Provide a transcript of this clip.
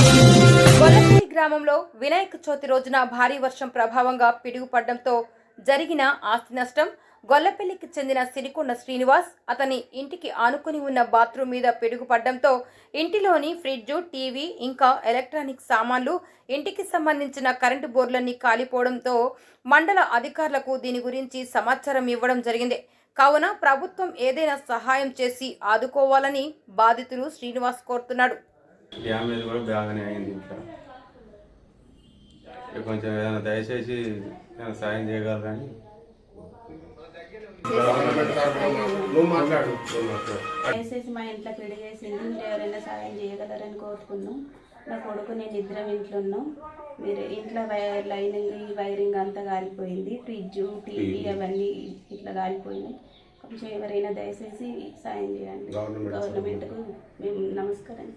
గొల్లపల్లి గ్రామంలో వినాయక చవితి రోజున భారీ వర్షం ప్రభావంగా పిడుగుపడడంతో జరిగిన ఆస్తి నష్టం గొల్లపల్లికి చెందిన సిరికొండ శ్రీనివాస్ అతని ఇంటికి ఆనుకుని ఉన్న బాత్రూమ్ మీద పిడుగుపడడంతో ఇంటిలోని ఫ్రిడ్జ్ టీవీ ఇంకా ఎలక్ట్రానిక్ సామాన్లు ఇంటికి సంబంధించిన కరెంటు బోర్లన్నీ కాలిపోవడంతో మండల అధికారులకు దీని గురించి సమాచారం ఇవ్వడం జరిగింది. కావున ప్రభుత్వం ఏదైనా సహాయం చేసి ఆదుకోవాలని బాధితులు శ్రీనివాస్ కోరుతున్నాడు. డ్యామేజ్ కూడా బాగానే అయింది ఇంట్లో కొంచెం ఏదైనా దయచేసి ఏదైనా సాయం చేయగలరని. దయచేసి మా ఇంట్లో పిడి చేసింది మీరు ఎవరైనా సాయం చేయగలరని కోరుకున్నాం. నా కొడుకు నేను ఇద్దరం ఇంట్లో ఉన్నాం. మీరు ఇంట్లో వైర్ లైనింగ్ ఈ వైరింగ్ అంతా కాలిపోయింది ఫ్రిడ్జ్ టీవీ అవన్నీ ఇట్లా కాలిపోయినాయి కొంచెం ఎవరైనా దయచేసి సాయం చేయండి. గవర్నమెంట్ గవర్నమెంట్కు మేము నమస్కారం